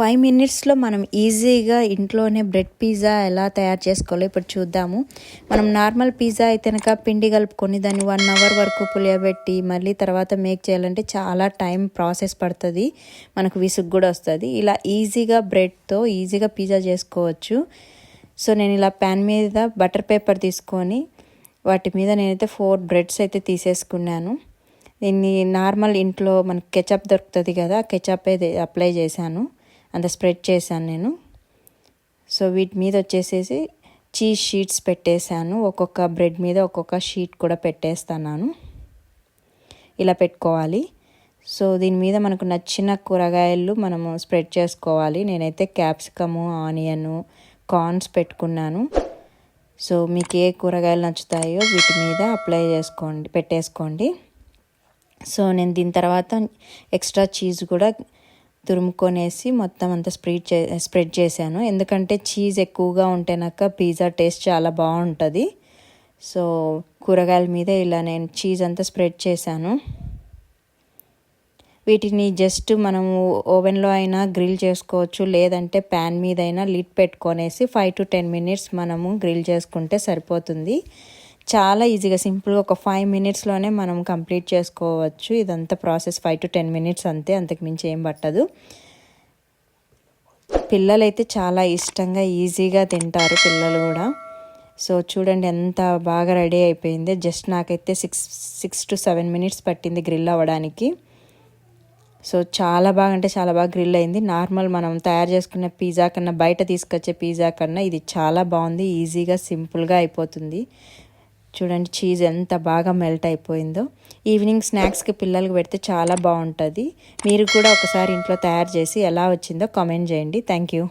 Five మినిట్స్లో మనం ఈజీగా ఇంట్లోనే బ్రెడ్ పిజ్జా ఎలా తయారు చేసుకోవాలో ఇప్పుడు చూద్దాము. మనం నార్మల్ పిజ్జా అయితే కనుక పిండి కలుపుకొని దాన్ని వన్ అవర్ వరకు పులియబెట్టి మళ్ళీ తర్వాత మేక్ చేయాలంటే చాలా టైం ప్రాసెస్ పడుతుంది. మనకు విసుగు కూడా వస్తుంది. ఇలా ఈజీగా బ్రెడ్తో ఈజీగా పిజ్జా చేసుకోవచ్చు. సో నేను ఇలా ప్యాన్ మీద బటర్ పేపర్ తీసుకొని వాటి మీద నేనైతే ఫోర్ బ్రెడ్స్ అయితే తీసేసుకున్నాను. దీన్ని నార్మల్ ఇంట్లో మనకి కెచప్ దొరుకుతుంది కదా కెచప్ అయితే అప్లై చేశాను. అంత స్ప్రెడ్ చేశాను నేను. సో వీటి మీద వచ్చేసేసి చీజ్ షీట్స్ పెట్టేశాను. ఒక్కొక్క బ్రెడ్ మీద ఒక్కొక్క షీట్ కూడా పెట్టేస్తున్నాను. ఇలా పెట్టుకోవాలి. సో దీని మీద మనకు నచ్చిన కూరగాయలు మనము స్ప్రెడ్ చేసుకోవాలి. నేనైతే క్యాప్సికము ఆనియను కార్న్స్ పెట్టుకున్నాను. సో మీకు ఏ కూరగాయలు నచ్చుతాయో వీటి మీద అప్లై చేసుకోండి పెట్టేసుకోండి. సో నేను దీని తర్వాత ఎక్స్ట్రా చీజ్ కూడా తురుముకొనేసి మొత్తం అంతా స్ప్రెడ్ చే స్ప్రెడ్ చేశాను. ఎందుకంటే చీజ్ ఎక్కువగా ఉంటేనాక పిజ్జా టేస్ట్ చాలా బాగుంటుంది. సో కూరగాయల మీద ఇలా నేను చీజ్ అంతా స్ప్రెడ్ చేశాను. వీటిని జస్ట్ మనము ఓవెన్లో అయినా గ్రిల్ చేసుకోవచ్చు. లేదంటే ప్యాన్ మీద అయినా లిడ్ పెట్టుకొనేసి ఫైవ్ టు టెన్ మినిట్స్ మనము గ్రిల్ చేసుకుంటే సరిపోతుంది. చాలా ఈజీగా సింపుల్గా ఒక ఫైవ్ మినిట్స్లోనే మనం కంప్లీట్ చేసుకోవచ్చు. ఇదంతా process five to ten minutes అంతే అంతకు మించి ఏం పట్టదు. పిల్లలైతే చాలా ఇష్టంగా ఈజీగా తింటారు పిల్లలు కూడా. సో చూడండి ఎంత బాగా రెడీ అయిపోయింది. జస్ట్ నాకైతే six six to seven minutes పట్టింది గ్రిల్ అవ్వడానికి. సో చాలా బాగా అంటే చాలా బాగా గ్రిల్ అయింది. నార్మల్ మనం తయారు చేసుకున్న పిజ్జా కన్నా బయట తీసుకొచ్చే పిజ్జా కన్నా ఇది చాలా బాగుంది ఈజీగా సింపుల్గా అయిపోతుంది. చూడండి చీజ్ ఎంత బాగా మెల్ట్ అయిపోయిందో. ఈవినింగ్ స్నాక్స్కి పిల్లలకి పెడితే చాలా బాగుంటుంది. మీరు కూడా ఒకసారి ఇంట్లో తయారు చేసి ఎలా వచ్చిందో కామెంట్ చేయండి. Thank you